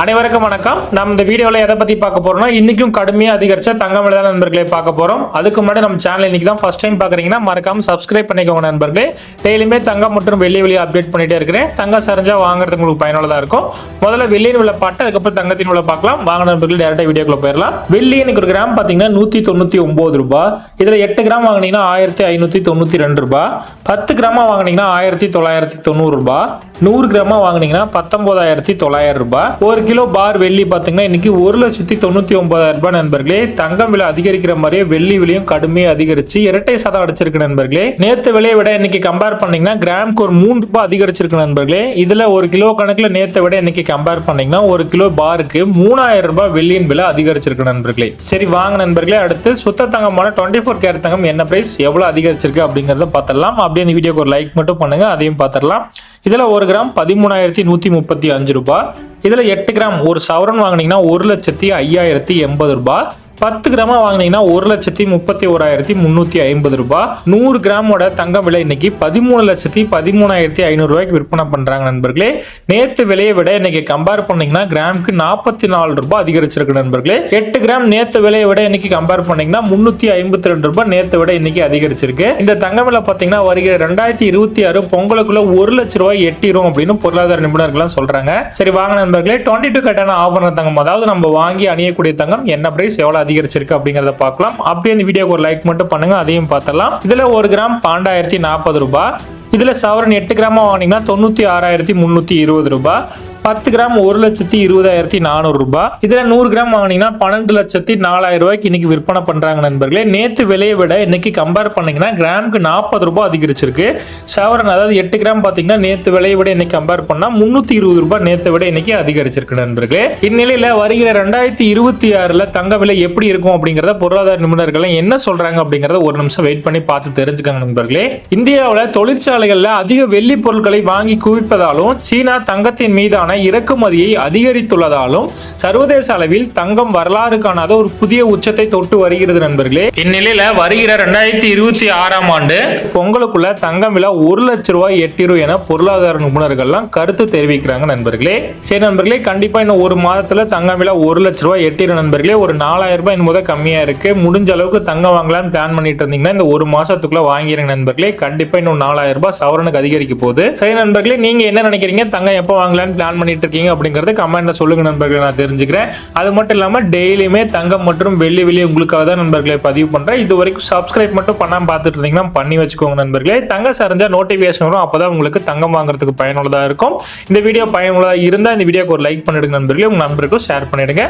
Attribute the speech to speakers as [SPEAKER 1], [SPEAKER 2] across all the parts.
[SPEAKER 1] அனைவருக்கும் வணக்கம். நம்ம இந்த வீடியோவில் எதை பற்றி பார்க்க போறோம்னா இன்றைக்கும் கடுமையாக அதிகரித்த தங்கம் விலை தான் நண்பர்களே பார்க்க போகிறோம் அதுக்கு முன்னாடி நம்ம சேனல் இன்றைக்கி தான் ஃபர்ஸ்ட் டைம் பார்க்குறீங்கன்னா மறக்காமல் சப்ஸ்கிரைப் பண்ணிக்கோங்க நண்பர்களே. டெய்லியுமே தங்கம் மற்றும் வெள்ளி வெளியே அப்டேட் பண்ணிகிட்டே இருக்கிறேன். தங்கம் சரிஞ்சா வாங்குறதுக்கு உங்களுக்கு பயனுள்ளதாக இருக்கும். முதல்ல வெள்ளியின் உள்ள பாட்டு அதுக்கப்புறம் தங்கத்தின் உள்ள பார்க்கலாம். வாங்க நண்பர்கள் டேரெக்டாக வீடியோக்குள்ள போயிடலாம். வெள்ளி எனக்கு ஒரு கிராம் பார்த்தீங்கன்னா நூற்றி தொண்ணூற்றி ஒம்பது ரூபாய் இதில் எட்டு கிராம் வாங்கினீங்கன்னா ஆயிரத்தி ஐநூற்றி தொண்ணூற்றி ரெண்டு ரூபாய் பத்து கிராமா வாங்குனீங்கன்னா ஆயிரத்தி தொள்ளாயிரத்தி தொண்ணூறுரூபா நூறு கிராமா வாங்குனீங்கன்னா பத்தொம்போதாயிரத்தி தொள்ளாயிரம் ரூபாய் ஒரு கிலோ பார் வெள்ளி பார்த்தீங்கன்னா இன்னைக்கு ஒரு லட்சத்தி தொண்ணூற்றி ஒன்பதாயிரம் ரூபாய் நண்பர்களே. தங்கம் விலை அதிகரிக்கிற மாதிரியே வெள்ளி விலையும் கடுமையாக அதிகரிச்சு இரட்டை சதம் அடிச்சிருக்கு நண்பர்களே. நேற்று விலையை விட இன்னைக்கு கம்பேர் பண்ணீங்கன்னா கிராமுக்கு ஒரு மூணு ரூபாய் அதிகரிச்சிருக்கு நண்பர்களே. இதில் ஒரு கிலோ கணக்கில் நேற்றை விட இன்னைக்கு கம்பேர் பண்ணீங்கன்னா ஒரு கிலோ பாருக்கு மூணாயிரம் ரூபாய் வெள்ளியின் விலை அதிகரிச்சிருக்கு நண்பர்களே. சரி வாங்க நண்பர்களே அடுத்து சுத்த தங்கமான டுவெண்ட்டி ஃபோர் கேரட் தங்கம் என்ன பிரைஸ் எவ்வளோ அதிகரிச்சிருக்கு அப்படிங்கிறத பார்த்துடலாம். அப்படியே இந்த வீடியோக்கு ஒரு லைக் மட்டும் பண்ணுங்க அதையும் பார்த்துடலாம். இதுல ஒரு கிராம் பதிமூணாயிரத்தி நூத்தி முப்பத்தி அஞ்சு ரூபாய். இதுல எட்டு கிராம் ஒரு சவரன் வாங்கினீங்கன்னா ஒரு லட்சத்தி ஐயாயிரத்தி எண்பது ரூபாய். பத்து கிராமா வாங்குனீங்கன்னா ஒரு லட்சத்தி முப்பத்தி ஓராயிரத்தி முந்நூற்றி ஐம்பது ரூபாய் நூறு கிராமோட தங்கம் விலை இன்னைக்கு பதிமூணு லட்சத்தி பதிமூணாயிரத்தி ஐநூறு ரூபாய்க்கு விற்பனை பண்றாங்க நண்பர்களே. நேத்து விலையை விட இன்னைக்கு கம்பேர் பண்ணீங்கன்னா கிராமுக்கு நாற்பத்தி நாலு ரூபாய் அதிகரிச்சிருக்கு நண்பர்களே. எட்டு கிராம் நேத்து விலையை விட இன்னைக்கு கம்பேர் பண்ணீங்கன்னா முன்னூத்தி ஐம்பத்தி ரெண்டு ரூபாய் நேத்து விட இன்னைக்கு அதிகரிச்சிருக்கு. இந்த தங்க விலை பார்த்தீங்கன்னா வருகிற ரெண்டாயிரத்தி இருபத்தி ஆறு பொங்கலுக்குள்ள ஒரு லட்ச ரூபாய் எட்டிரும் அப்படின்னு பொருளாதார நிபுணர்கள்லாம் சொல்றாங்க. சரி வாங்க நண்பர்களே. டுவெண்ட்டி டூ கட்டான ஆபரண தங்கம் அதாவது நம்ம வாங்கி அணியக்கூடிய தங்கம் என்ன பிரைஸ் எவ்வளவு அதிகரிச்சிருக்கு அப்படிங்கறத பார்க்கலாம். அப்படியே இந்த வீடியோக்கு ஒரு லைக் மட்டும் பண்ணுங்க அதையும் பார்த்தலாம் இதுல ஒரு கிராம் பன்னெண்டாயிரத்தி நாற்பது ரூபாய். இதுல சவரன் எட்டு கிராமா வாங்கினீங்கன்னா தொண்ணூத்தி ஆறாயிரத்தி முன்னூத்தி இருபது ரூபாய். பத்து கிராம் ஒரு லட்சத்தி இருபதாயிரத்தி நானூறு ரூபாய் இதுல நூறு கிராம் வாங்கினீங்கன்னா பன்னெண்டு லட்சத்தி நாலாயிரம் ரூபாய்க்கு இன்னைக்கு விற்பனை பண்றாங்க நண்பர்களே. நேத்து விலையை விட இன்னைக்கு கம்பேர் பண்ணீங்கன்னா கிராமுக்கு நாற்பது ரூபாய் அதிகரிச்சிருக்கு. சவரன் அதாவது எட்டு கிராம் பாத்தீங்கன்னா நேத்து விலையை விட இன்னைக்கு கம்பேர் பண்ணா முன்னூத்தி இருபது ரூபாய் நேத்தை விட இன்னைக்கு அதிகரிச்சிருக்கு நண்பர்களே. இந்நிலையில வருகிற ரெண்டாயிரத்தி இருபத்தி ஆறுல தங்க விலை எப்படி இருக்கும் அப்படிங்கறத பொருளாதார நிபுணர்கள் என்ன சொல்றாங்க அப்படிங்கறத ஒரு நிமிஷம் வெயிட் பண்ணி பார்த்து தெரிஞ்சுக்காங்க நண்பர்களே. இந்தியாவில் தொழிற்சாலைகள்ல அதிக வெள்ளி பொருட்களை வாங்கி குவிப்பதாலும் சீனா தங்கத்தின் மீதான இறக்குமதியை அதிகரித்துள்ளதாலும் சர்வதேச அளவில் தங்கம் வரலாறு காணாத ஒரு புதிய உச்சத்தை தொட்டு வருகிறது நண்பர்களே. இந்நிலையில வருகிற ரெண்டாயிரத்தி இருபத்தி ஆறாம் ஆண்டு பொங்கலுக்குள்ள தங்கம் விலை ஒரு லட்ச ரூபாய் எட்டிரும் என பொருளாதார நிபுணர்கள்லாம் கருத்து தெரிவிக்கிறாங்க நண்பர்களே. சரி நண்பர்களே கண்டிப்பா இன்னும் ஒரு மாதத்துல தங்கம் விலை ஒரு லட்ச ரூபாய் எட்டிரும் நண்பர்களே. ஒரு நாலாயிரம் ரூபாய் என்பதை கம்மியா இருக்கு. முடிஞ்ச அளவுக்கு தங்கம் வாங்கலாம்னு பிளான் பண்ணிட்டு இருந்தீங்கன்னா இந்த ஒரு மாசத்துக்குள்ள வாங்கிடுங்க நண்பர்களே. கண்டிப்பா இன்னும் நாலாயிரம் ரூபாய் சவரனுக்கு அதிகரிக்க போகுது. சரி நண்பர்களே நீங்க என்ன நினைக்கிறீங்க? தங்கம் எப்போ வாங்கலாம்னு பிளான் பண்ணிட்டு இருக்கீங்க அப்படிங்கறத கமெண்ட்ல சொல்லுங்க நண்பர்களை நான் தெரிஞ்சுக்கிறேன். அது மட்டும் இல்லாம டெய்லியுமே தங்கம் மற்றும் வெள்ளி வெளியே உங்களுக்காக தான் நண்பர்களை பதிவு பண்றேன். இது வரைக்கும் சப்ஸ்கிரைப் மட்டும் பண்ணாம பார்த்துட்டு இருந்தீங்கன்னா பண்ணி வச்சுக்கோங்க நண்பர்களே. தங்கம் சரிஞ்சா நோட்டிபிகேஷன் வரும். அப்பதான் உங்களுக்கு தங்கம் வாங்குறதுக்கு பயனுள்ளதா இருக்கும். இந்த வீடியோ பயனுள்ளதா இருந்தா இந்த வீடியோக்கு ஒரு லைக் பண்ணிடுங்க நண்பர்களே. உங்க நண்பருக்கும் ஷேர் பண்ணிடுங்க.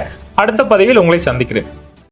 [SPEAKER 1] அடுத்த பதிவில் உங்களை சந்திக்கிறேன்.